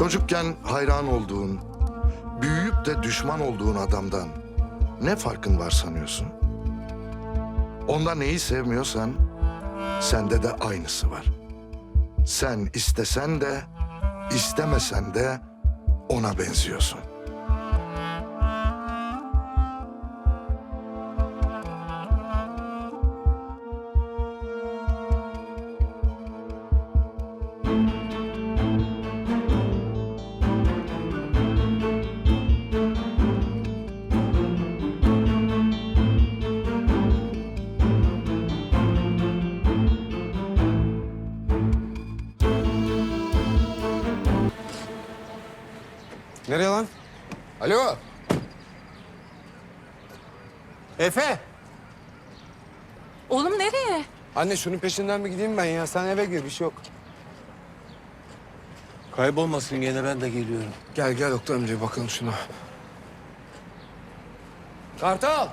Çocukken hayran olduğun, büyüyüp de düşman olduğun adamdan ne farkın var sanıyorsun? Onda neyi sevmiyorsan sende de aynısı var. Sen istesen de istemesen de ona benziyorsun. Nereye lan? Alo. Efe. Oğlum nereye? Anne şunun peşinden mi gideyim ben ya? Sen eve gir bir şey yok. Kaybolmasın gene ben de geliyorum. Gel gel doktor amca bakalım şuna. Kartal.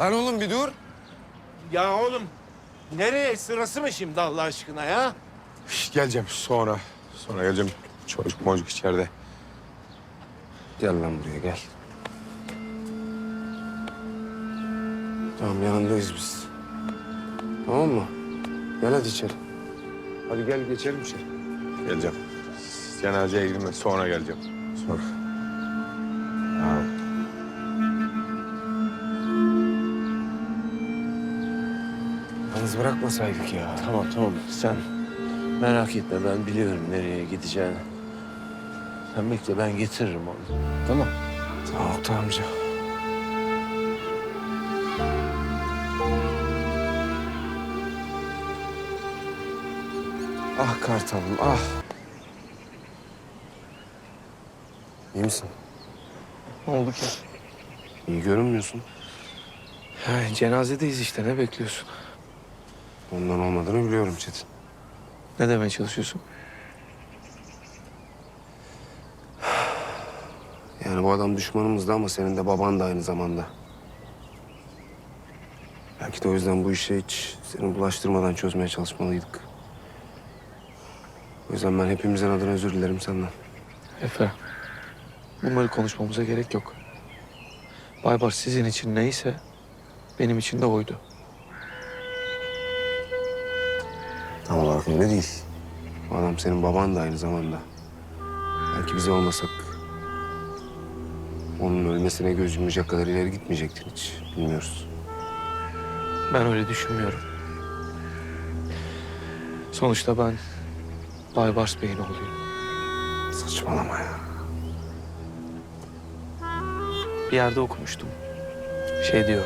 Lan oğlum bir dur. Ya oğlum nereye sırası mı şimdi Allah aşkına ya? Şş, Geleceğim sonra. Sonra geleceğim. Çocuk mocuk içeride. Gel lan buraya gel. Tamam yanındayız biz. Tamam mı? Gel hadi içeri. Hadi gel geçelim içeri. Geleceğim. Cenazeye girme sonra geleceğim. Sonra. Bırakmasaydık ya. Tamam tamam sen merak etme ben biliyorum nereye gideceğini. Sen bekle ben getiririm onu. Tamam. Tamam Oktay amca. Ah Kartal'ım ah. İyi misin? Ne oldu ki? İyi görünmüyorsun. Ha, cenazedeyiz işte ne bekliyorsun? Ondan olmadığını biliyorum Çetin. Ne demeye çalışıyorsun? Yani bu adam düşmanımızdı ama senin de baban da aynı zamanda. Belki de o yüzden bu işe hiç seni bulaştırmadan çözmeye çalışmalıydık. O yüzden ben hepimizin adına özür dilerim senden. Efe, bunları konuşmamıza gerek yok. Baybars sizin için neyse benim için de oydu. Öyle değil. O adam senin baban da aynı zamanda. Belki biz olmasak... ...onun ölmesine göz yumacak kadar ileri gitmeyecektin hiç. Bilmiyoruz. Ben öyle düşünmüyorum. Sonuçta ben Baybars Bey'in oğluyum. Saçmalama ya. Bir yerde okumuştum. Şey diyor.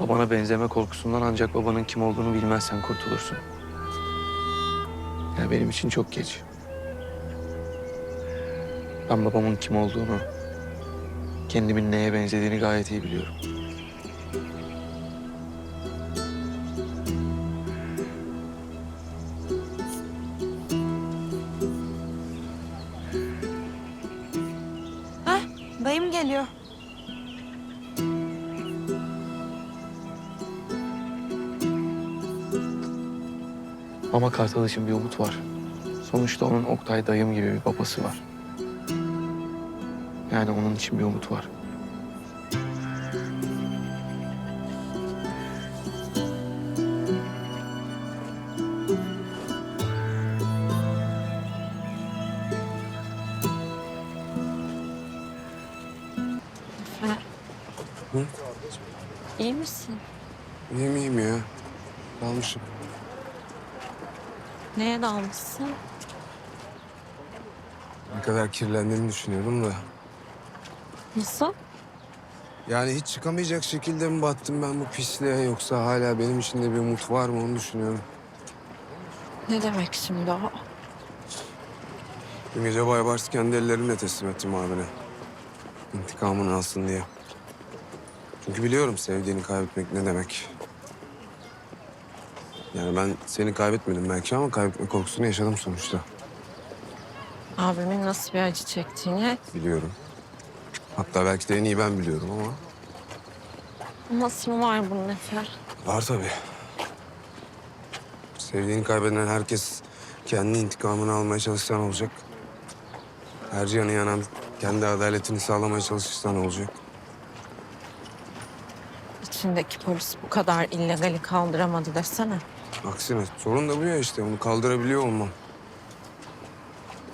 Babana benzeme korkusundan ancak babanın kim olduğunu bilmezsen kurtulursun. Yani benim için çok geç. Ben babamın kim olduğunu, kendimin neye benzediğini gayet iyi biliyorum. Kartal için bir umut var. Sonuçta onun Oktay dayım gibi bir babası var. Yani onun için bir umut var. Hı? İyi misin? İyiyim iyiyim ya. Dalmışım. Neye dalmışsın? Ne kadar kirlendiğimi düşünüyorum da. Nasıl? Yani hiç çıkamayacak şekilde mi battım ben bu pisliğe yoksa hala benim içinde bir umut var mı onu düşünüyorum. Ne demek şimdi o? Dün gece Baybars kendi ellerimle teslim ettim abine. İntikamını alsın diye. Çünkü biliyorum sevdiğini kaybetmek ne demek. Yani ben seni kaybetmedim belki ama kaybetme korkusunu yaşadım sonuçta. Abimin nasıl bir acı çektiğini Biliyorum. Hatta belki de en iyi ben biliyorum ama. nasıl mı var bunun Efer? Var tabii. Sevdiğini kaybeden herkes kendi intikamını almaya çalışsan olacak. Her canı yanan kendi adaletini sağlamaya çalışırsan olacak. İçindeki polis bu kadar illegali kaldıramadı desene. Aksine sorun da bu ya işte onu kaldırabiliyor olmam.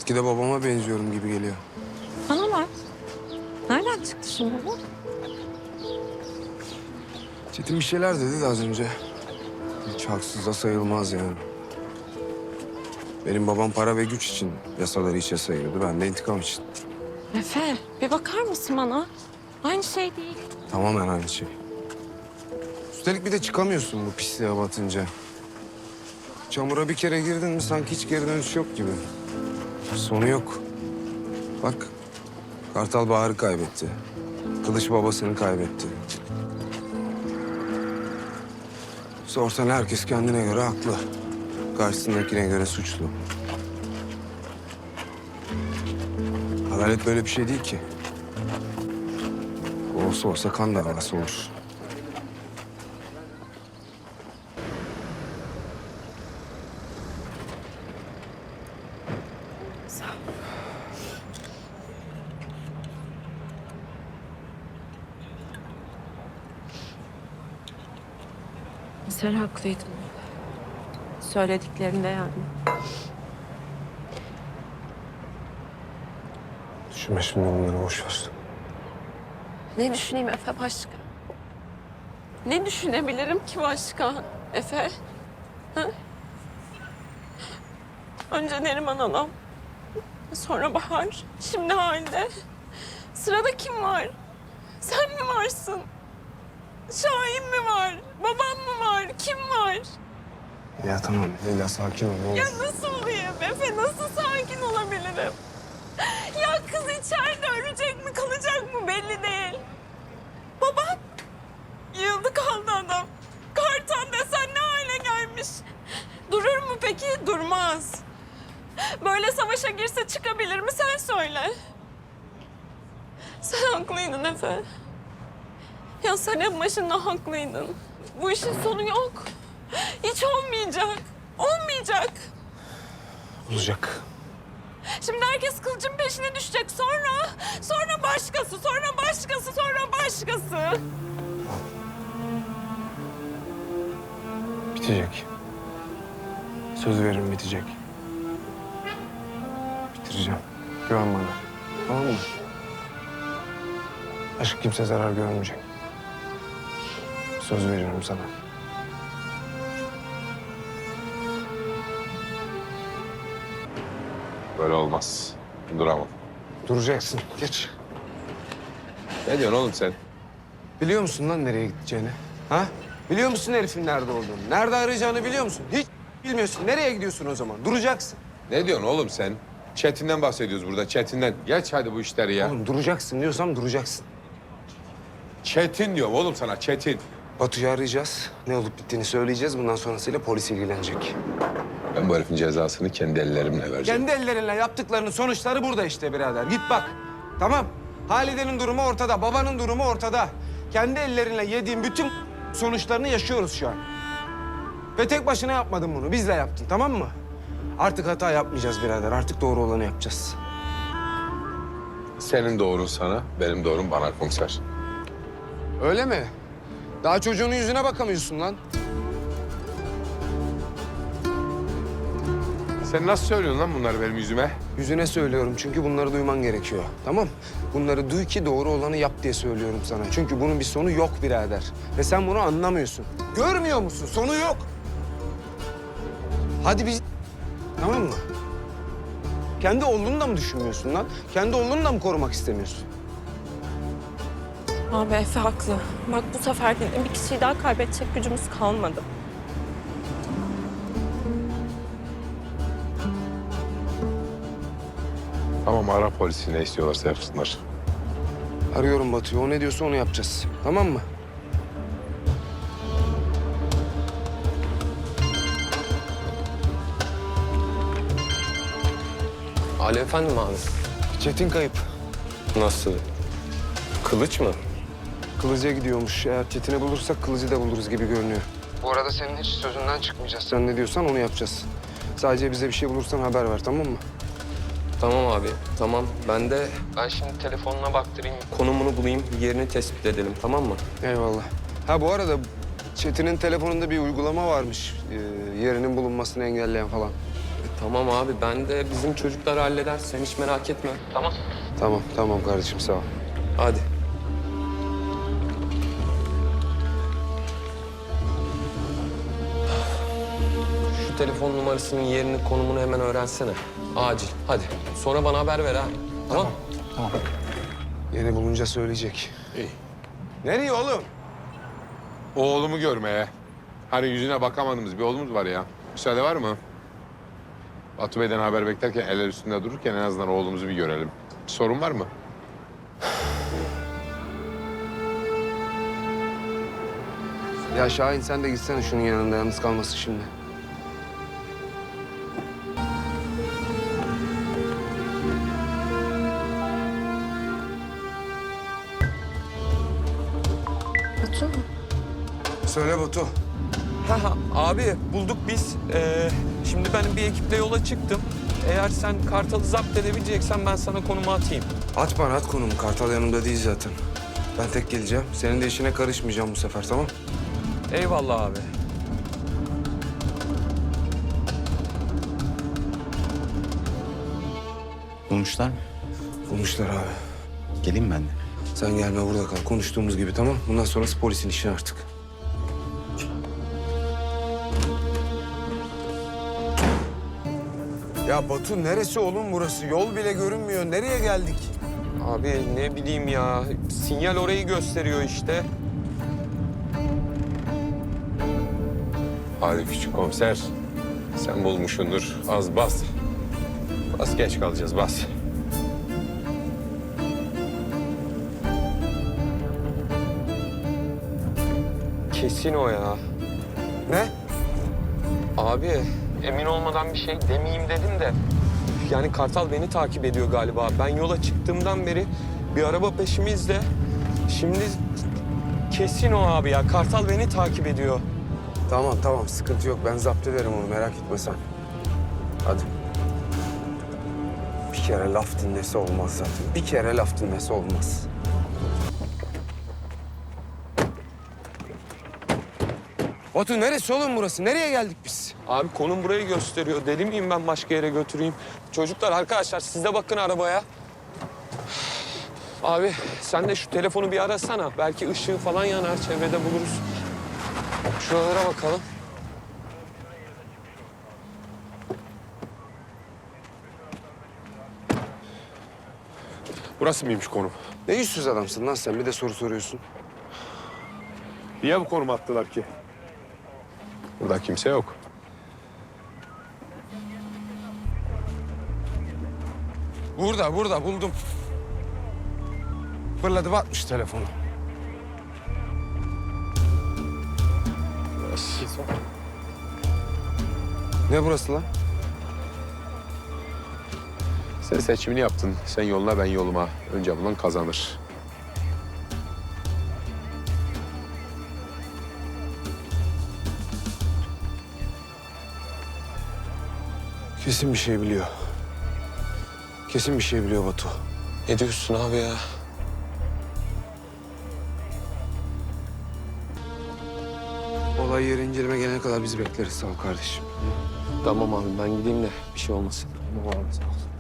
Gide babama benziyorum gibi geliyor. Bana bak. Nereden çıktı şimdi bu? Çetin bir şeyler dedi de az önce. Hiç haksız da sayılmaz yani. Benim babam para ve güç için yasaları içe sayıyordu. Ben de intikam için. Efe bir bakar mısın bana? Aynı şey değil. Tamamen aynı şey. Üstelik bir de çıkamıyorsun bu pisliğe batınca. Çamura bir kere girdin mi sanki hiç geri dönüş yok gibi. Sonu yok. Bak, Kartal Bahar'ı kaybetti. Kılıç babasını kaybetti. Sorsan herkes kendine göre haklı. Karşısındakine göre suçlu. Adalet böyle bir şey değil ki. Olsa olsa kan davası olur. Sen haklıydın. Söylediklerinde yani. Düşünme şimdi bunları boş ver. Ne düşüneyim Efe başka? Ne düşünebilirim ki başka Efe? Ha? Önce Neriman Hanım. Sonra Bahar. Şimdi Halide. Sırada kim var? Sen mi varsın? Şahin mi var? Babam mı var? Kim var? Ya tamam Leyla sakin ol. Ya nasıl olayım Efe? Nasıl sakin olabilirim? Ya kız içeride ölecek mi kalacak mı belli değil. Babam yıldı kaldı adam. Kartan desen ne hale gelmiş. Durur mu peki? Durmaz. Böyle savaşa girse çıkabilir mi sen söyle. Sen haklıydın Efe. Ya sen en başında haklıydın. Bu işin sonu yok. Hiç olmayacak. Olmayacak. Olacak. Şimdi herkes kılıcın peşine düşecek. Sonra, sonra başkası, sonra başkası, sonra başkası. Bitecek. Söz veririm bitecek. Bitireceğim. Güven bana. Tamam mı? Aşk kimse zarar görmeyecek. Söz veriyorum sana. Böyle olmaz. Duramam. Duracaksın. Geç. Ne diyorsun oğlum sen? Biliyor musun lan nereye gideceğini? Ha? Biliyor musun herifin nerede olduğunu? Nerede arayacağını biliyor musun? Hiç bilmiyorsun. Nereye gidiyorsun o zaman? Duracaksın. Ne diyorsun oğlum sen? Çetin'den bahsediyoruz burada, Çetin'den. Geç hadi bu işleri ya. Oğlum duracaksın diyorsam duracaksın. Çetin diyorum oğlum sana, Çetin. Batu'yu arayacağız. Ne olup bittiğini söyleyeceğiz. Bundan sonrasıyla polis ilgilenecek. Ben bu herifin cezasını kendi ellerimle vereceğim. Kendi ellerinle yaptıklarının sonuçları burada işte birader. Git bak. Tamam. Halide'nin durumu ortada. Babanın durumu ortada. Kendi ellerinle yediğin bütün sonuçlarını yaşıyoruz şu an. Ve tek başına yapmadın bunu. Bizle yaptın tamam mı? Artık hata yapmayacağız birader. Artık doğru olanı yapacağız. Senin doğrun sana, benim doğrum bana komiser. Öyle mi? Daha çocuğunun yüzüne bakamıyorsun lan. Sen nasıl söylüyorsun lan bunları benim yüzüme? Yüzüne söylüyorum çünkü bunları duyman gerekiyor. Tamam? Bunları duy ki doğru olanı yap diye söylüyorum sana. Çünkü bunun bir sonu yok birader. Ve sen bunu anlamıyorsun. Görmüyor musun? Sonu yok. Hadi biz... Tamam mı? Kendi oğlunu da mı düşünmüyorsun lan? Kendi oğlunu da mı korumak istemiyorsun? Abi Efe haklı. Bak bu sefer de bir kişiyi daha kaybedecek gücümüz kalmadı. Tamam ara polisi ne istiyorlarsa yapsınlar. Arıyorum Batu'yu. O ne diyorsa onu yapacağız. Tamam mı? Alo efendim abi. Çetin kayıp. Nasıl? Kılıç mı? Kılıcı'ya gidiyormuş. Eğer Çetin'i bulursak Kılıcı da buluruz gibi görünüyor. Bu arada senin hiç sözünden çıkmayacağız. Sen ne diyorsan onu yapacağız. Sadece bize bir şey bulursan haber ver tamam mı? Tamam abi, tamam. Ben de... Ben şimdi telefonuna baktırayım, konumunu bulayım, yerini tespit edelim, tamam mı? Eyvallah. Ha bu arada Çetin'in telefonunda bir uygulama varmış. Ee, yerinin bulunmasını engelleyen falan. E, tamam abi, ben de bizim çocuklar halleder. Sen hiç merak etme. Tamam. Tamam, tamam kardeşim sağ ol. Hadi. Şu telefon numarasının yerini, konumunu hemen öğrensene. Acil. Hadi. Sonra bana haber ver ha. Tamam. Yeni bulunca söyleyecek. İyi. Nereye oğlum? Oğlumu görmeye. Hani yüzüne bakamadığımız bir oğlumuz var ya. Müsaade var mı? Batu Bey'den haber beklerken eller üstünde dururken en azından oğlumuzu bir görelim. Bir sorun var mı? Ya Şahin sen de gitsene şunun yanında yalnız kalmasın şimdi. Batu. Ha, ha, abi bulduk biz. Ee, şimdi ben bir ekiple yola çıktım. Eğer sen Kartal'ı zapt edebileceksen ben sana konumu atayım. At bana at konumu. Kartal yanımda değil zaten. Ben tek geleceğim. Senin de işine karışmayacağım bu sefer tamam? Eyvallah abi. Bulmuşlar mı? Bulmuşlar abi. Geleyim ben de. Sen gelme burada kal. Konuştuğumuz gibi tamam. Bundan sonrası polisin işi artık. Ya Batu neresi oğlum burası? Yol bile görünmüyor. Nereye geldik? Abi ne bileyim ya. Sinyal orayı gösteriyor işte. Hadi küçük komiser. Sen bulmuşsundur. Az bas. Bas geç kalacağız bas. Kesin o ya. Ne? Abi emin olmadan bir şey demeyeyim dedim de. Yani Kartal beni takip ediyor galiba. Ben yola çıktığımdan beri bir araba peşimizde. Şimdi kesin o abi ya. Kartal beni takip ediyor. Tamam tamam sıkıntı yok. Ben zapt ederim onu merak etme sen. Hadi. Bir kere laf dinlese olmaz zaten. Bir kere laf dinlese olmaz. Batu neresi oğlum burası? Nereye geldik biz? Abi konum burayı gösteriyor. Deli miyim ben başka yere götüreyim? Çocuklar arkadaşlar siz de bakın arabaya. Abi sen de şu telefonu bir arasana. Belki ışığı falan yanar çevrede buluruz. Şuralara bakalım. Burası mıymış konum? Ne yüzsüz adamsın lan sen? Bir de soru soruyorsun. Niye bu konum attılar ki? Burada kimse yok. Burada, burada buldum. Fırladı batmış telefonu. Ne burası lan? Sen seçimini yaptın. Sen yoluna ben yoluma. Önce bulan kazanır. Kesin bir şey biliyor. Kesin bir şey biliyor Batu. Ne diyorsun abi ya? Olay yeri inceleme gelene kadar bizi bekleriz. Sağ ol kardeşim. Tamam abi ben gideyim de bir şey olmasın. Tamam abi sağ ol.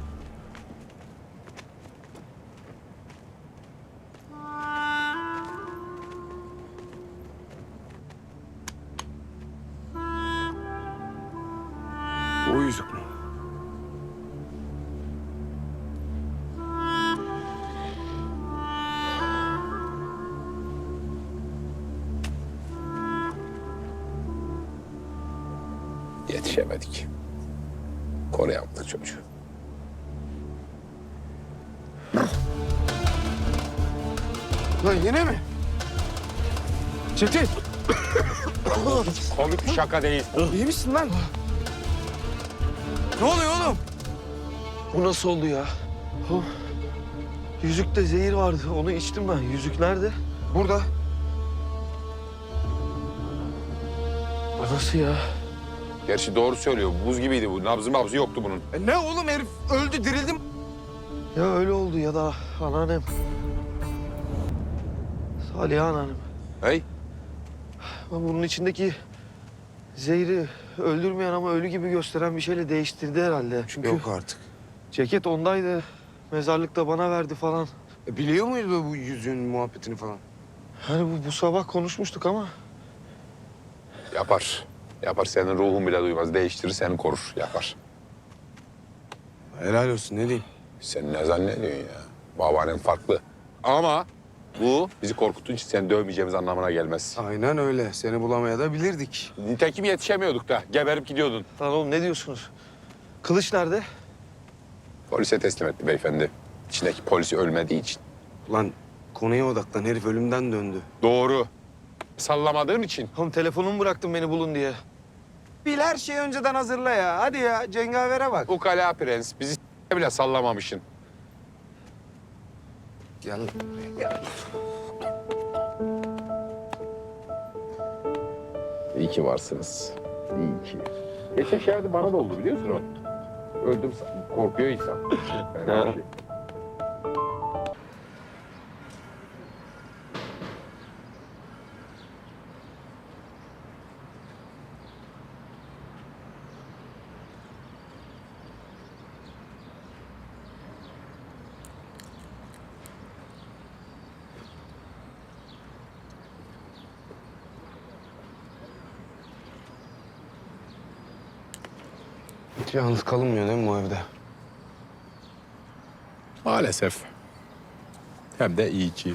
Şaka değil. İyi misin lan? Ne oluyor oğlum? Bu nasıl oldu ya? Oh. Yüzükte zehir vardı. Onu içtim ben. Yüzük nerede? Burada. Nasıl ya? Gerçi doğru söylüyor. Buz gibiydi bu. Nabzı mabzı yoktu bunun. E ne oğlum herif öldü dirildim. Ya öyle oldu ya da anneannem. Salih anneannem. Hey. Ben bunun içindeki zehri öldürmeyen ama ölü gibi gösteren bir şeyle değiştirdi herhalde. Çünkü Yok artık. ceket ondaydı. Mezarlıkta bana verdi falan. E, biliyor muydu bu yüzüğün muhabbetini falan? Hani bu, bu sabah konuşmuştuk ama Yapar. Yapar. Senin ruhun bile duymaz. Değiştirir seni korur. Yapar. Helal olsun ne diyeyim. Sen ne zannediyorsun ya? Babaannen farklı. Ama bu bizi korkuttuğun için seni dövmeyeceğimiz anlamına gelmez. Aynen öyle. Seni bulamaya da bilirdik. Nitekim yetişemiyorduk da. Geberip gidiyordun. lan oğlum ne diyorsunuz? Kılıç nerede? Polise teslim etti beyefendi. İçindeki polisi ölmediği için. Ulan konuya odaklan. Herif ölümden döndü. Doğru. Sallamadığın için. Oğlum telefonumu bıraktım beni bulun diye. Bil her şeyi önceden hazırla ya. Hadi ya cengavere bak. Ukala prens. Bizi bile sallamamışsın. Gel. Gel. İyi ki varsınız. İyi ki. Geçen şehirde bana da oldu biliyorsun o. Öldüm korkuyor insan. Fena bir şey. Yalnız kalınmıyor değil mi bu evde? Maalesef. Hem de iyi ki.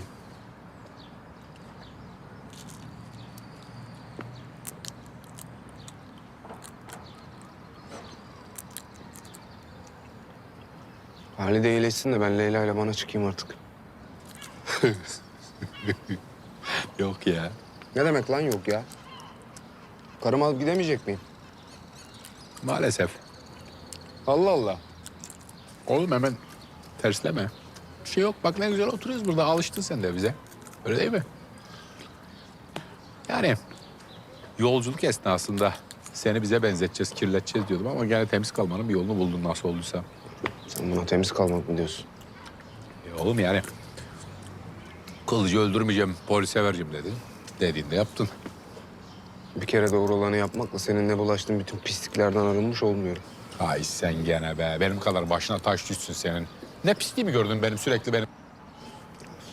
Halide iyileşsin de ben Leyla ile bana çıkayım artık. Yok ya. Ne demek lan yok ya? Karımı alıp gidemeyecek miyim? Maalesef. Allah Allah. Oğlum hemen tersleme. Bir şey yok. Bak ne güzel oturuyoruz burada. Alıştın sen de bize. Öyle değil mi? Yani yolculuk esnasında seni bize benzeteceğiz, kirleteceğiz diyordum ama gene temiz kalmanın bir yolunu buldun nasıl olduysa. Sen buna temiz kalmak mı diyorsun? E oğlum yani kılıcı öldürmeyeceğim, polise vereceğim dedin. Dediğinde yaptın. Bir kere doğru olanı yapmakla seninle bulaştığım bütün pisliklerden arınmış olmuyorum. Ay sen gene be. Benim kadar başına taş düşsün senin. Ne pisliği mi gördün benim sürekli benim?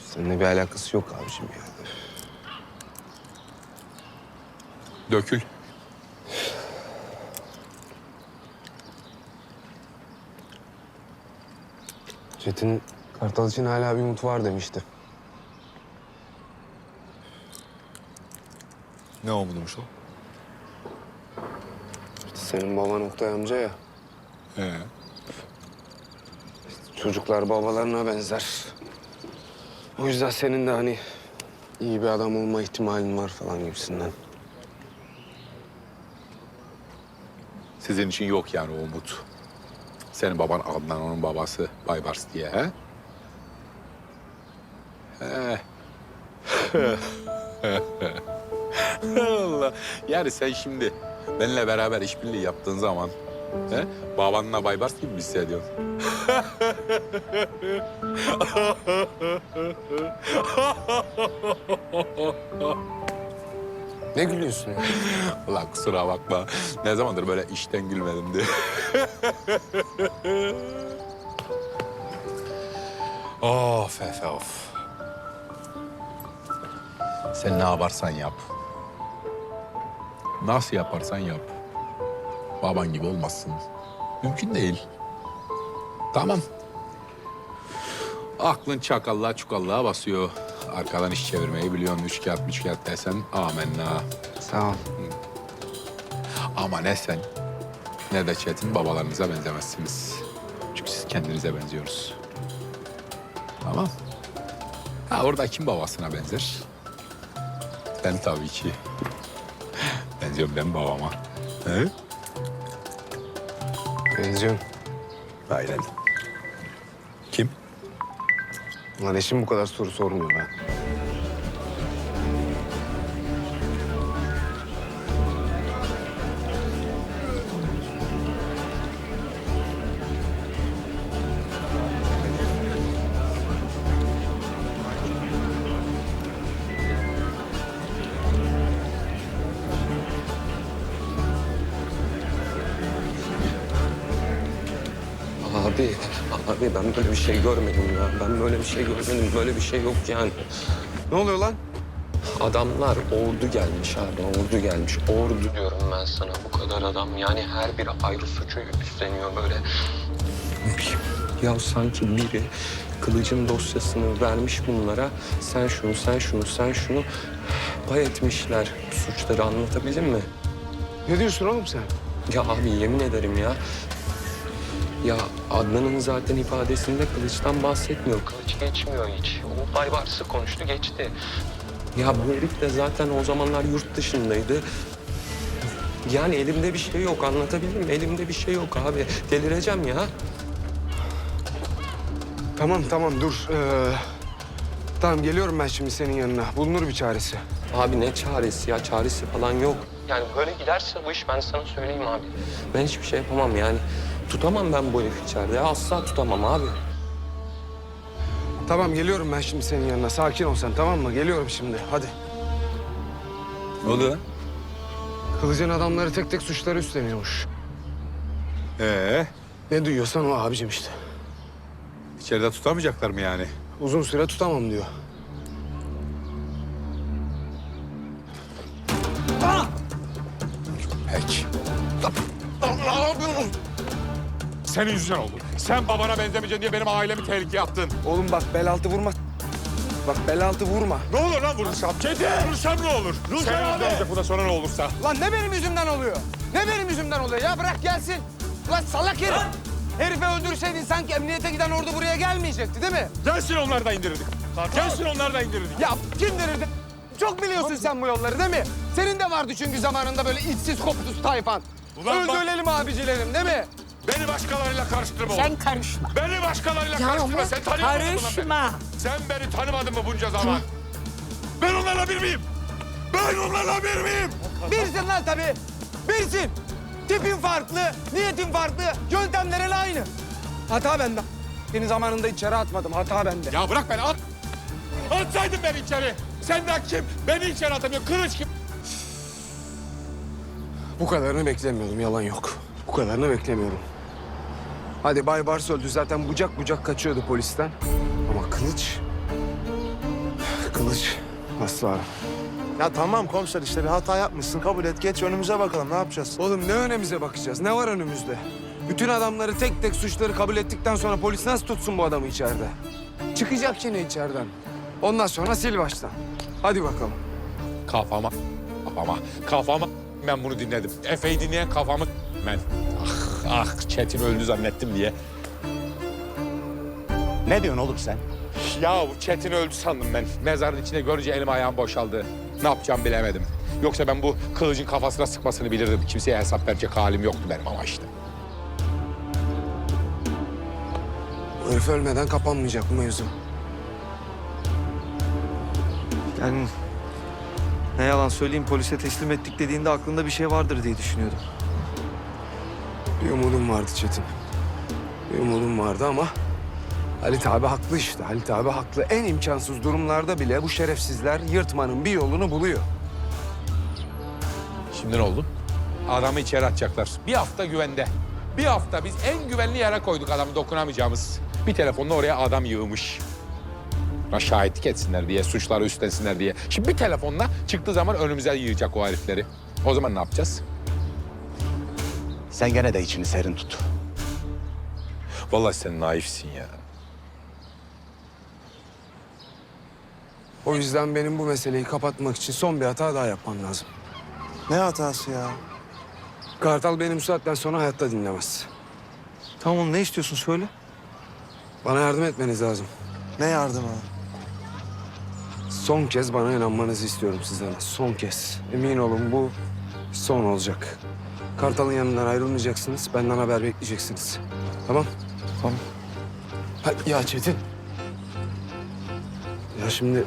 Seninle bir alakası yok abiciğim ya. Dökül. Çetin Kartal için hala bir umut var demişti. Ne umudumuş o? Senin baban Oktay amca ya. He. Çocuklar babalarına benzer. O yüzden senin de hani iyi bir adam olma ihtimalin var falan gibisinden. Sizin için yok yani o umut. Senin baban Adnan, onun babası Baybars diye he? He. Allah. Yani sen şimdi benimle beraber işbirliği yaptığın zaman he, babanla Baybars gibi mi hissediyorsun? Ne gülüyorsun ya? Ulan kusura bakma. Ne zamandır böyle işten gülmedim diye. of Efe of. Sen ne yaparsan yap. Nasıl yaparsan yap. Baban gibi olmazsın. Mümkün değil. Tamam. Aklın çakallığa çukallığa basıyor. Arkadan iş çevirmeyi biliyorsun. Üç kağıt, üç kağıt desen amenna. Sağ ol. Ama ne sen ne de Çetin babalarınıza benzemezsiniz. Çünkü siz kendinize benziyorsunuz. Tamam. Ha orada kim babasına benzer? Ben tabii ki. Benziyorum ben babama. He? Benziyorum. Aynen. Kim? Lan eşim bu kadar soru sormuyor be. Abi ben böyle bir şey görmedim ya. Ben böyle bir şey görmedim. Böyle bir şey yok yani. Ne oluyor lan? Adamlar ordu gelmiş abi, ordu gelmiş. Ordu diyorum ben sana. Bu kadar adam yani her biri ayrı suçu üstleniyor böyle. Ya sanki biri kılıcın dosyasını vermiş bunlara. Sen şunu, sen şunu, sen şunu pay etmişler suçları anlatabildim mi? Ne diyorsun oğlum sen? Ya abi yemin ederim ya. Ya Adnan'ın zaten ifadesinde kılıçtan bahsetmiyor. Kılıç geçmiyor hiç. O baybarsı konuştu geçti. Ya bu herif de zaten o zamanlar yurt dışındaydı. Yani elimde bir şey yok anlatabildim mi? Elimde bir şey yok abi. Delireceğim ya. Tamam tamam dur. Ee, tamam geliyorum ben şimdi senin yanına. Bulunur bir çaresi. Abi ne çaresi ya? Çaresi falan yok. Yani böyle giderse bu iş ben sana söyleyeyim abi. Ben hiçbir şey yapamam yani. Tutamam ben bu herifi içeride ya. Asla tutamam abi. Tamam geliyorum ben şimdi senin yanına. Sakin ol sen tamam mı? Geliyorum şimdi. Hadi. Ne oldu lan? Kılıcın adamları tek tek suçları üstleniyormuş. Ee, Ne duyuyorsan o abicim işte. içeride tutamayacaklar mı yani? Uzun süre tutamam diyor. Senin yüzünden oldu. Sen babana benzemeyeceksin diye benim ailemi tehlikeye attın. Oğlum bak bel altı vurma. Bak bel altı vurma. Ne olur lan vurursam? Çetin! Vurursam ne olur? Senin yüzünden olacak bundan sonra ne olursa. Lan ne benim yüzümden oluyor? Ne benim yüzümden oluyor? Ya bırak gelsin. Lan salak herif. Herifi öldürseydin sanki emniyete giden ordu buraya gelmeyecekti değil mi? Gelsin onları da indirirdik. Gelsin onları da indirirdik. Ya kim verirdi? Çok biliyorsun sen bu yolları değil mi? Senin de vardı çünkü zamanında böyle içsiz kopsuz tayfan. Ulan Öldürelim abicilerim değil mi? Beni başkalarıyla karıştırma oğlum. Sen karışma. Beni başkalarıyla Ya karıştırma. ama Sen tanıyor musun lan beni? karışma. Sen beni tanımadın mı bunca zaman? Ben onlarla bir miyim? Ben onlarla bir miyim? Birsin lan tabii. Birsin. Tipin farklı, niyetin farklı, yöntemlerin aynı. Hata bende. Seni zamanında içeri atmadım, hata bende. Ya bırak beni at. Atsaydın beni içeri. Senden kim? Beni içeri atamıyor. Kılıç kim? Bu kadarını beklemiyordum, yalan yok. Bu kadarını beklemiyordum. Hadi Bay Bars öldü zaten bucak bucak kaçıyordu polisten. Ama Kılıç... Kılıç asla. Ya tamam komiser işte bir hata yapmışsın kabul et geç önümüze bakalım ne yapacağız? Oğlum ne önemize bakacağız, ne var önümüzde? Bütün adamları tek tek suçları kabul ettikten sonra polis nasıl tutsun bu adamı içeride? Çıkacak yine içeriden. Ondan sonra sil baştan. Hadi bakalım. Kafama, kafama, kafama. Ben bunu dinledim. Efe'yi dinleyen kafamı ben. Ah, ah Çetin öldü zannettim diye. Ne diyorsun oğlum sen? Ya Çetin öldü sandım ben. Mezarın içine görünce elim ayağım boşaldı. Ne yapacağımı bilemedim. Yoksa ben bu kılıcın kafasına sıkmasını bilirdim. Kimseye hesap verecek halim yoktu benim ama işte. Bu herif ölmeden kapanmayacak bu mevzu. Yani ne yalan söyleyeyim polise teslim ettik dediğinde aklında bir şey vardır diye düşünüyordum. Bir umudum vardı Çetin. Bir umudum vardı ama Halit abi haklı işte. Halit abi haklı. En imkansız durumlarda bile bu şerefsizler yırtmanın bir yolunu buluyor. Şimdi ne oldu? Adamı içeri atacaklar. Bir hafta güvende. Bir hafta biz en güvenli yere koyduk adamı dokunamayacağımız. Bir telefonla oraya adam yığmış. Ya şahitlik etsinler diye, suçları üstlensinler diye. Şimdi bir telefonla çıktığı zaman önümüze yığacak o herifleri. O zaman ne yapacağız? Sen gene de içini serin tut. Vallahi sen naifsin ya. O yüzden benim bu meseleyi kapatmak için son bir hata daha yapmam lazım. Ne hatası ya? Kartal benim bu saatten sonra hayatta dinlemez. Tamam oğlum ne istiyorsun söyle. Bana yardım etmeniz lazım. Ne yardımı? Son kez bana inanmanızı istiyorum sizden. Son kez. Emin olun bu son olacak. Kartal'ın yanından ayrılmayacaksınız. Benden haber bekleyeceksiniz. Tamam? Tamam. Ha, ya Çetin. Ya şimdi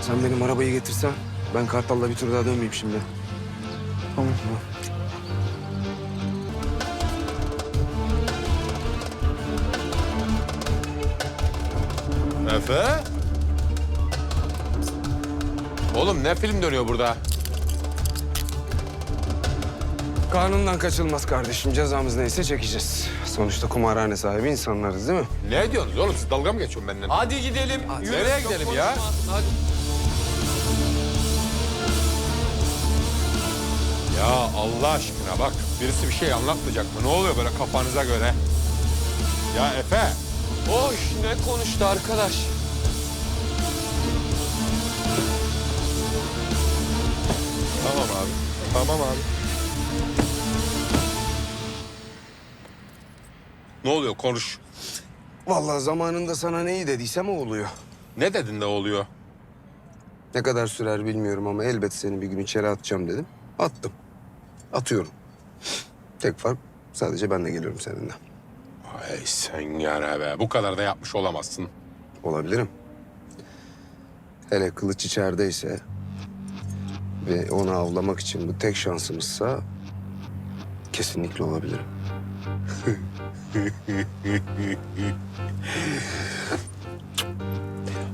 sen benim arabayı getirsen ben Kartal'la bir tur daha dönmeyeyim şimdi. Tamam. Efe? Oğlum ne film dönüyor burada? Kanundan kaçılmaz kardeşim. Cezamız neyse çekeceğiz. Sonuçta kumarhane sahibi insanlarız değil mi? Ne diyorsunuz oğlum siz dalga mı geçiyorsun benimle? Hadi gidelim. Nereye gidelim ya? Hadi. Ya Allah aşkına bak birisi bir şey anlatmayacak mı? Ne oluyor böyle kafanıza göre? Ya Efe. Hoş ne konuştu arkadaş? Tamam abi. Tamam abi. Ne oluyor konuş. Vallahi zamanında sana neyi dediysem o oluyor. Ne dedin de oluyor? Ne kadar sürer bilmiyorum ama elbet seni bir gün içeri atacağım dedim. Attım. Atıyorum. Tek fark sadece ben de geliyorum seninle. Ay sen yani be. Bu kadar da yapmış olamazsın. Olabilirim. Hele kılıç içerideyse ve onu avlamak için bu tek şansımızsa kesinlikle olabilirim.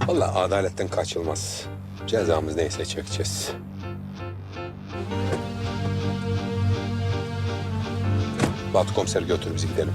Vallahi adaletten kaçılmaz. Cezamız neyse çekeceğiz. Batu komiser götür bizi gidelim.